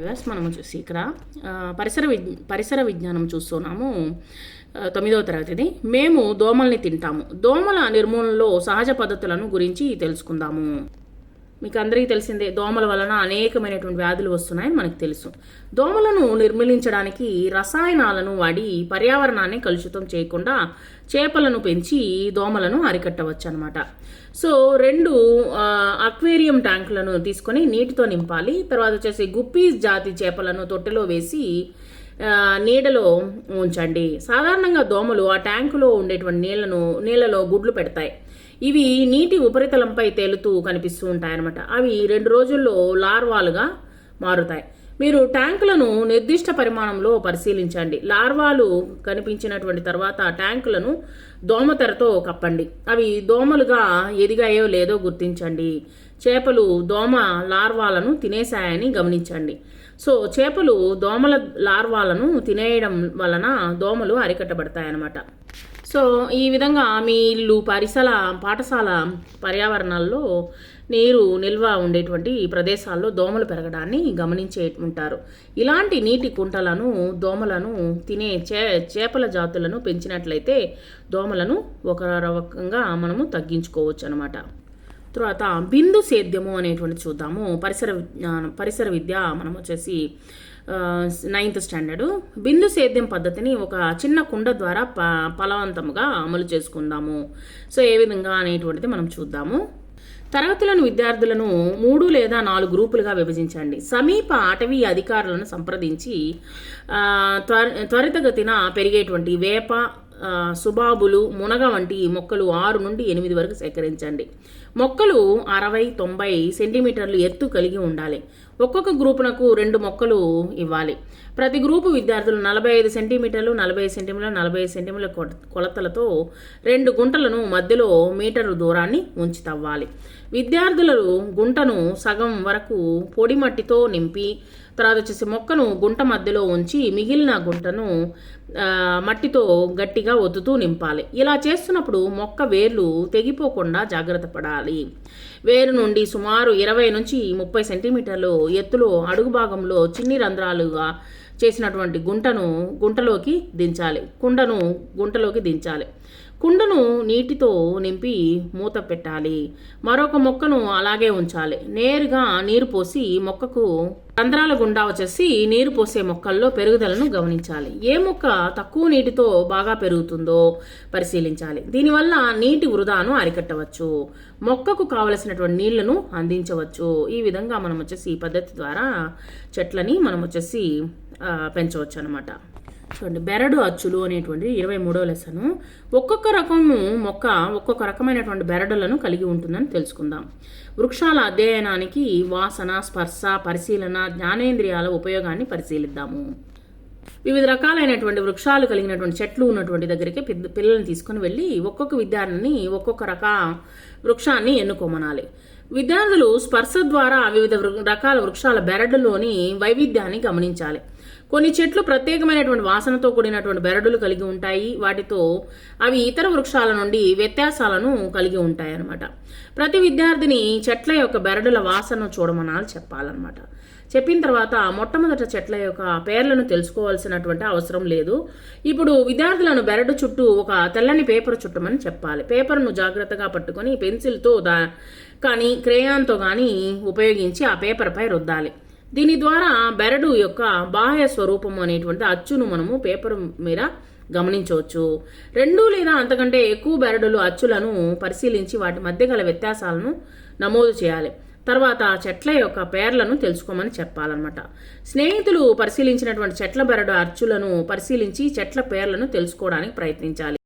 Viewers మనం చూసి ఇక్కడ పరిసర విజ్ పరిసర విజ్ఞానం చూస్తున్నాము తొమ్మిదవ తరగతిది. మేము దోమల్ని తింటాము. దోమల నిర్మూలనలో సహజ పద్ధతులను గురించి తెలుసుకుందాము. మీకు అందరికీ తెలిసిందే దోమల వలన అనేకమైనటువంటి వ్యాధులు వస్తున్నాయని మనకు తెలుసు. దోమలను నిర్మూలించడానికి రసాయనాలను వాడి పర్యావరణాన్ని కలుషితం చేయకుండా చేపలను పెంచి దోమలను అరికట్టవచ్చు అనమాట సో రెండు అక్వేరియం ట్యాంకులను తీసుకొని నీటితో నింపాలి తర్వాత వచ్చేసి గుప్పీస్ జాతి చేపలను తొట్టెలో వేసి నీడలో ఉంచండి. సాధారణంగా దోమలు ఆ ట్యాంకులో ఉండేటువంటి నీళ్ళను నీళ్ళలో గుడ్లు పెడతాయి. ఇవి నీటి ఉపరితలంపై తేలుతూ కనిపిస్తూ ఉంటాయన్నమాట. అవి రెండు రోజుల్లో లార్వాలుగా మారుతాయి. మీరు ట్యాంకులను నిర్దిష్ట పరిమాణంలో పరిశీలించండి. లార్వాలు కనిపించినటువంటి తర్వాత ట్యాంకులను దోమతెరతో కప్పండి. అవి దోమలుగా ఎదిగాయో లేదో గుర్తించండి. చేపలు దోమ లార్వాలను తినేశాయని గమనించండి. సో చేపలు దోమల లార్వాలను తినేయడం వలన దోమలు అరికట్టబడతాయన్నమాట. సో ఈ విధంగా మీ ఇల్లు పరిసర పాఠశాల పర్యావరణాల్లో నీరు నిల్వ ఉండేటువంటి ప్రదేశాల్లో దోమలు పెరగడాన్ని గమనించే ఉంటారు. ఇలాంటి నీటి కుంటలను దోమలను తినే చే చేపల జాతులను పెంచినట్లయితే దోమలను ఒక రకంగా మనము తగ్గించుకోవచ్చు అనమాట తర్వాత బిందు సేద్యము అనేటువంటి చూద్దాము. పరిసర పరిసర విద్య మనం వచ్చేసి నైన్త్ స్టాండర్డ్. బిందు సేద్యం పద్ధతిని ఒక చిన్న కుండ ద్వారా ప ఫలవంతముగా అమలు చేసుకుందాము. సో ఏ విధంగా అనేటువంటిది మనం చూద్దాము. తరగతిలోని విద్యార్థులను మూడు లేదా నాలుగు గ్రూపులుగా విభజించండి. సమీప అటవీ అధికారులను సంప్రదించి త్వర త్వరితగతిన పెరిగేటువంటి వేప సుబాబులు మునగ వంటి మొక్కలు ఆరు నుండి ఎనిమిది వరకు సేకరించండి. మొక్కలు అరవై తొంభై సెంటీమీటర్లు ఎత్తు కలిగి ఉండాలి. ఒక్కొక్క గ్రూపునకు రెండు మొక్కలు ఇవ్వాలి. ప్రతి గ్రూపు విద్యార్థులు నలభై ఐదు సెంటీమీటర్లు నలభై ఐదు సెంటీమీటర్లు నలభై ఐదు సెంటీమీటర్ల కొలతలతో రెండు గుంటలను మధ్యలో మీటరు దూరాన్ని ఉంచి తవ్వాలి విద్యార్థులు గుంటను సగం వరకు పొడి మట్టితో నింపి తర్వాత వచ్చేసి మొక్కను గుంట మధ్యలో ఉంచి మిగిలిన గుంటను మట్టితో గట్టిగా ఒత్తుతూ నింపాలి. ఇలా చేస్తున్నప్పుడు మొక్క వేర్లు తెగిపోకుండా జాగ్రత్త పడాలి. వేరు నుండి సుమారు ఇరవై నుంచి ముప్పై సెంటీమీటర్లు ఎత్తులో అడుగు భాగంలో చిన్ని రంధ్రాలుగా చేసినటువంటి గుంటను గుంటలోకి దించాలి. కుండను గుంటలోకి దించాలి. కుండను నీటితో నింపి మూత పెట్టాలి. మరొక మొక్కను అలాగే ఉంచాలి. నేరుగా నీరు పోసి మొక్కకు రంధ్రాల గుండా వచ్చేసి నీరు పోసే మొక్కల్లో పెరుగుదలను గమనించాలి. ఏ మొక్క తక్కువ నీటితో బాగా పెరుగుతుందో పరిశీలించాలి. దీనివల్ల నీటి వృధాను అరికట్టవచ్చు. మొక్కకు కావలసినటువంటి నీళ్ళను అందించవచ్చు. ఈ విధంగా మనం వచ్చేసి ఈ పద్ధతి ద్వారా చెట్లని మనం వచ్చేసి పెంచవచ్చు అనమాట చూడండి బెరడు అచ్చులు అనేటువంటి ఇరవై మూడో లెసను. ఒక్కొక్క రకము మొక్క ఒక్కొక్క రకమైనటువంటి బెరడులను కలిగి ఉంటుందని తెలుసుకుందాం. వృక్షాల అధ్యయనానికి వాసన స్పర్శ పరిశీలన జ్ఞానేంద్రియాల ఉపయోగాన్ని పరిశీలిద్దాము. వివిధ రకాలైనటువంటి వృక్షాలు కలిగినటువంటి చెట్లు ఉన్నటువంటి దగ్గరికి పిద్ద- పిల్లల్ని తీసుకొని వెళ్ళి ఒక్కొక్క విద్యార్థిని ఒక్కొక్క రక వృక్షాన్ని ఎన్నుకోమనాలి. విద్యార్థులు స్పర్శ ద్వారా వివిధ రకాల వృక్షాల బెరడులోని వైవిధ్యాన్ని గమనించాలి. కొన్ని చెట్లు ప్రత్యేకమైనటువంటి వాసనతో కూడినటువంటి బెరడులు కలిగి ఉంటాయి. వాటితో అవి ఇతర వృక్షాల నుండి వ్యత్యాసాలను కలిగి ఉంటాయి అన్నమాట ప్రతి విద్యార్థిని చెట్ల యొక్క బెరడుల వాసనను చూడమనాలి చెప్పాలన్నమాట. చెప్పిన తర్వాత మొట్టమొదట చెట్ల యొక్క పేర్లను తెలుసుకోవాల్సినటువంటి అవసరం లేదు. ఇప్పుడు విద్యార్థులను బెరడు చుట్టూ ఒక తెల్లని పేపర్ చుట్టమని చెప్పాలి. పేపర్ను జాగ్రత్తగా పట్టుకొని పెన్సిల్తో దా కానీ క్రేయాన్తో కానీ ఉపయోగించి ఆ పేపర్పై రుద్దాలి. దీని ద్వారా బెరడు యొక్క బాహ్య స్వరూపం అనేటువంటి అచ్చును మనము పేపర్ మీద గమనించవచ్చు. రెండు లేదా అంతకంటే ఎక్కువ బెరడులు అచ్చులను పరిశీలించి వాటి మధ్య గల వ్యత్యాసాలను నమోదు చేయాలి. తర్వాత చెట్ల యొక్క పేర్లను తెలుసుకోమని చెప్పాలన్నమాట. స్నేహితులు పరిశీలించినటువంటి చెట్ల బెరడు అచ్చులను పరిశీలించి చెట్ల పేర్లను తెలుసుకోవడానికి ప్రయత్నించాలి.